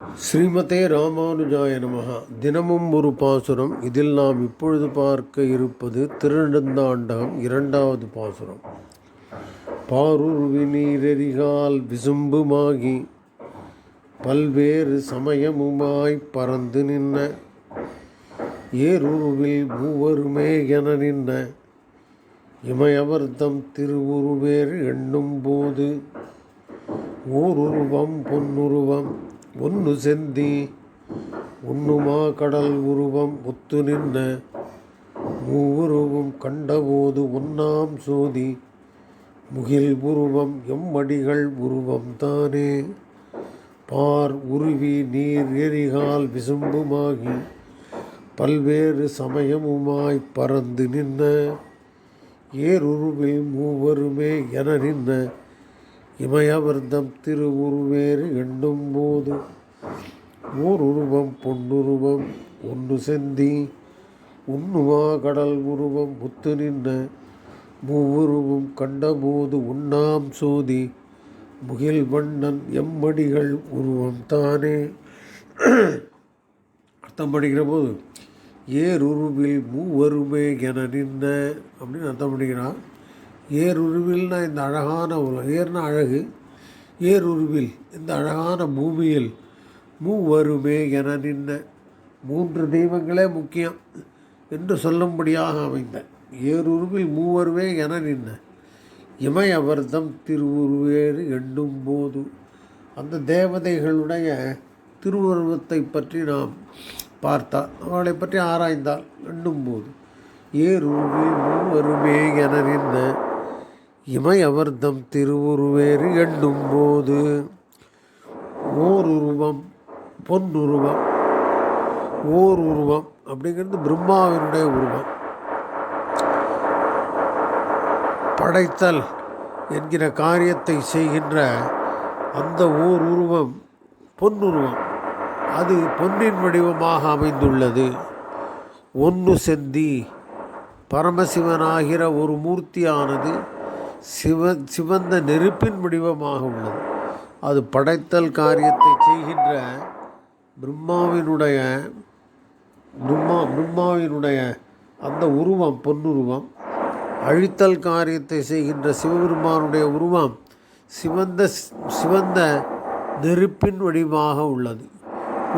ஸ்ரீமதே ராமானுஜாய நமகா தினமும் ஒரு பாசுரம். இதில் நாம் இப்பொழுது பார்க்க இருப்பது திருநெடுந்தாண்டகம் இரண்டாவது பாசுரம். பாருருவி நீரெறிகால் விசும்புமாகி பல்வேறு சமயமுமாய் பறந்து நின்ன ஏருருவில் மூவருமே என நின்ன இமயவர்த்தம் திருவுருவேறு எண்ணும் போது ஓருருவம் பொன்னுருவம் ஒன்னு செந்தி உண்ணுமா கடல் உருவம் ஒத்து நின்ன மூவுருவும் கண்டபோது ஒன்னாம் சோதி முகில் உருவம் எம்மடிகள் உருவம் தானே. பார் உருவி நீர் எரிகால் விசும்புமாகி பல்வேறு சமயமுமாய் பறந்து நின்ன ஏருருவில் மூவருமே என நின்ன இமயவர்தம் திருவுருவேறு எண்ணும் போது ஓர் உருவம் பொன்னுருவம் ஒன்று செந்தி உண்ணுவா கடல் உருவம் முத்து நின்ன மூவுருவும் கண்டபோது உண்ணாம் சோதி முகில் வண்ணன் எம்மடிகள் உருவம் தானே. அர்த்தம் படிக்கிற போது ஏருருவில் மூவருமே என நின்ன அப்படின்னு அர்த்தம் பண்ணிக்கிறான் ஏருருவில்னா இந்த அழகான உலகம் ஏர்னா அழகு ஏருருவில் இந்த அழகான பூமியில் மூவருமே என நின்ன மூன்று தெய்வங்களே முக்கியம் என்று சொல்லும்படியாக அமைந்த. ஏருருவில் மூவருமே என நின்ன இமயவர்தம் திருவுருவேறு எண்ணும் போது அந்த தேவதைகளுடைய திருவுருவத்தை பற்றி நாம் பார்த்தால் அவளை பற்றி ஆராய்ந்தால் எண்ணும் போது ஏருருவில் மூவருமே என நின்ன இமயவர்தம் திருவுருவேறு எண்ணும் போது ஓருருவம் பொன்னுருவம் ஓர் உருவம் அப்படிங்கிறது பிரம்மாவினுடைய உருவம். படைத்தல் என்கிற காரியத்தை செய்கின்ற அந்த ஓர் உருவம் பொன்னுருவம். அது பொன்னின் வடிவமாக அமைந்துள்ளது. ஒன்று செந்தி பரமசிவனாகிற ஒரு மூர்த்தியானது சிவ சிவந்த நெருப்பின் வடிவமாக உள்ளது. அது படைத்தல் காரியத்தை செய்கின்ற பிரம்மாவினுடைய பிரம்மா பிரம்மாவினுடைய அந்த உருவம் பொன்னுருவம். அழித்தல் காரியத்தை செய்கின்ற சிவபெருமானுடைய உருவம் சிவந்த சிவந்த நெருப்பின் வடிவமாக உள்ளது.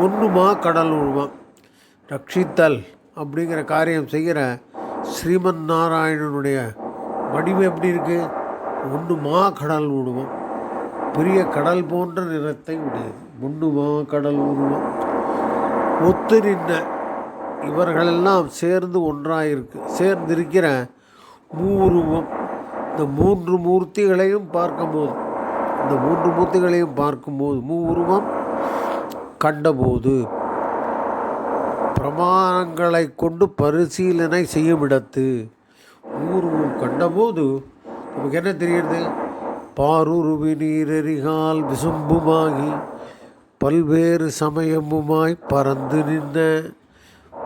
ஒன்றுமா கடல் உருவம். ரட்சித்தல் அப்படிங்கிற காரியம் செய்கிற ஸ்ரீமன் நாராயணனுடைய வடிவம் எப்படி இருக்குது ஒன்றுமா கடல் உருவம் பெரிய கடல் போன்ற நிறத்தை உடையது. முன்னுமா கடல் உருவம் ஒத்து நின்ற இவர்களெல்லாம் சேர்ந்து ஒன்றாயிருக்கு. சேர்ந்திருக்கிற மூருவம் இந்த மூன்று மூர்த்திகளையும் பார்க்கும்போது இந்த மூன்று மூர்த்திகளையும் பார்க்கும்போது மூ உருவம் கண்டபோது பிரமாணங்களை கொண்டு பரிசீலனை செய்யுமிடத்து ஊர்வம் கண்டபோது நமக்கு என்ன தெரிகிறது? பாருருவி நீரறிகால் விசும்புமாகி பல்வேறு சமயமுமாய் பறந்து நின்ற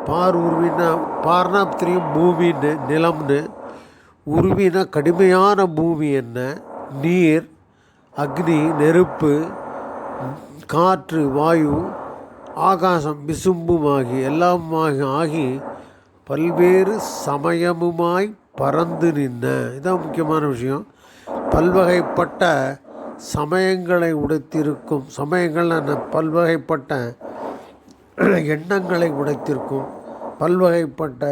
பார் உருவினா பார்னா தெரியும் பூமின்னு நிலம்னு உருவினா கடுமையான பூமி என்ன? நீர் அக்னி நெருப்பு காற்று வாயு ஆகாசம் விசும்புமாகி எல்லாமாகி ஆகி பல்வேறு சமயமுமாய் பறந்து நின்ன இதான் முக்கியமான விஷயம். பல்வகைப்பட்ட சமயங்களை உடைத்திருக்கும் சமயங்கள் பல்வகைப்பட்ட எண்ணங்களை உடைத்திருக்கும் பல்வகைப்பட்ட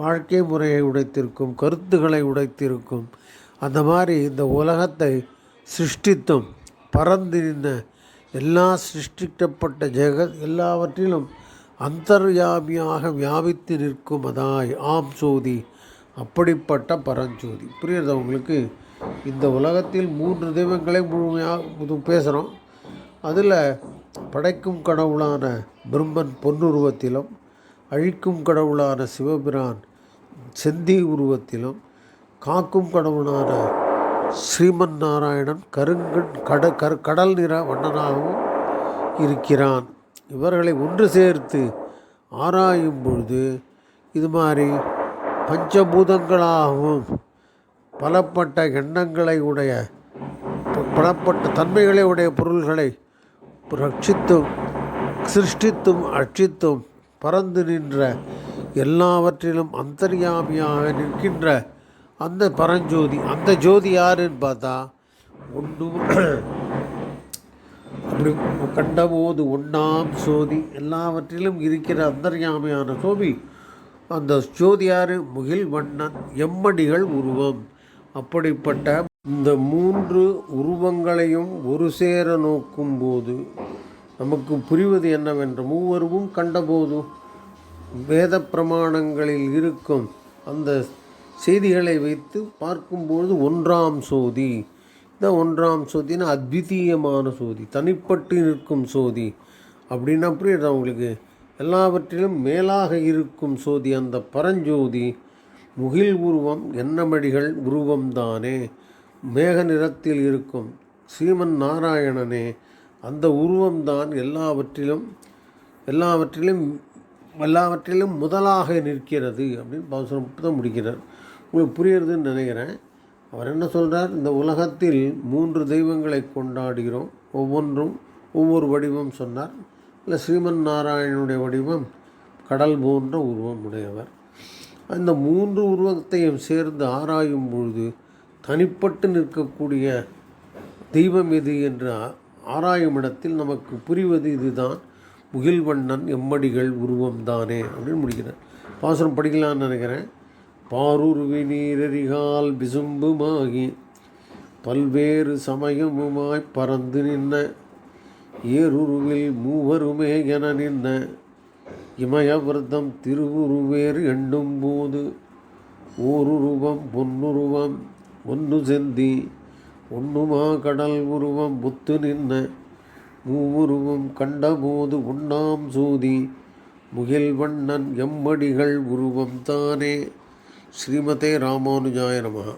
வாழ்க்கை முறையை உடைத்திருக்கும் கருத்துக்களை உடைத்திருக்கும். அந்த மாதிரி இந்த உலகத்தை சிருஷ்டித்தும் பறந்து நின்ற எல்லா சிருஷ்டிக்கப்பட்ட ஜெக எல்லாவற்றிலும் அந்தர்யாமியாக வியாபித்து நிற்கும் அதாய் ஆம் சோதி அப்படிப்பட்ட பரஞ்சோதி. புரியுறது உங்களுக்கு? இந்த உலகத்தில் மூன்று தெய்வங்களை முழுமையாக பேசுகிறோம் அதில் படைக்கும் கடவுளான பிரம்மன் பொன்னுருவத்திலும் அழிக்கும் கடவுளான சிவபிரான் செந்தி உருவத்திலும் காக்கும் கடவுளான ஸ்ரீமன் நாராயணன் கருங்கண் கட கரு கடல் நிற வண்ணனாகவும் இருக்கிறான். இவர்களை ஒன்று சேர்த்து ஆராயும் பொழுது இது மாதிரி பஞ்சபூதங்களாகவும் பலப்பட்ட எண்ணங்களை உடைய பலப்பட்ட தன்மைகளை உடைய பொருள்களை ரட்சித்தும் சிருஷ்டித்தும் அட்சித்தும் பறந்து நின்ற எல்லாவற்றிலும் அந்தர்யாமியாக நிற்கின்ற அந்த பரஞ்சோதி. அந்த ஜோதி யாருன்னு பார்த்தா ஒன்றும் அப்படி கண்டபோது ஒன்றாம் சோதி எல்லாவற்றிலும் இருக்கிற அந்தர்யாமியான சோபி அந்த ஜோதியாறு முகில் வண்ணன் எம்மடிகள் உருவம். அப்படிப்பட்ட இந்த மூன்று உருவங்களையும் ஒரு சேர நோக்கும் போது நமக்கு புரிவது என்னவென்று மூவருவும் கண்டபோது வேத பிரமாணங்களில் இருக்கும் அந்த செய்திகளை வைத்து பார்க்கும்போது ஒன்றாம் சோதி. இந்த ஒன்றாம் சோதினா அத்விதீயமான சோதி தனிப்பட்டு நிற்கும் சோதி. அப்படின்னா அப்படி உங்களுக்கு? எல்லாவற்றிலும் மேலாக இருக்கும் சோதி அந்த பரஞ்சோதி முகில் உருவம் எண்ணமடிகள் உருவம்தானே? மேக நிறத்தில் இருக்கும் ஸ்ரீமன் நாராயணனே அந்த உருவம்தான் எல்லாவற்றிலும் எல்லாவற்றிலும் எல்லாவற்றிலும் முதலாக நிற்கிறது அப்படின்னு பாசுரம் தான் முடிக்கிறார். உங்களுக்கு புரியுறதுன்னு நினைக்கிறேன். அவர் என்ன சொல்கிறார் இந்த உலகத்தில் மூன்று தெய்வங்களை கொண்டாடுகிறோம். ஒவ்வொன்றும் ஒவ்வொரு வடிவம் சொன்னார். இல்லை ஸ்ரீமன் நாராயணனுடைய வடிவம் கடல் போன்ற உருவம் உடையவர் அந்த மூன்று உருவத்தையும் சேர்ந்து ஆராயும் பொழுது தனிப்பட்டு நிற்கக்கூடிய தெய்வம் எது என்று ஆராயும் இடத்தில் நமக்கு புரிவது இதுதான். முகில்வண்ணன் எம்மடிகள் உருவம்தானே அப்படின்னு முடிக்கிறேன் பாசுரம் படிக்கலாம்னு நினைக்கிறேன். பாரூர்வி நீரறிகால் விசும்புமாகி பல்வேறு சமயமுமாய் பறந்து நின்ன ஏருருவில் மூவருமே என நின்ன இமயவிரதம் திருவுருவேறு எண்ணும் போது ஓருருவம் பொன்னுருவம் ஒன்று செந்தி ஒன்றுமா கடல் உருவம் புத்து நின்ன மூவுருவம் கண்டபோது உண்ணாம் சூதி முகில் வண்ணன் எம்மடிகள் உருவம் தானே. ஸ்ரீமதே ராமானுஜாய நமகா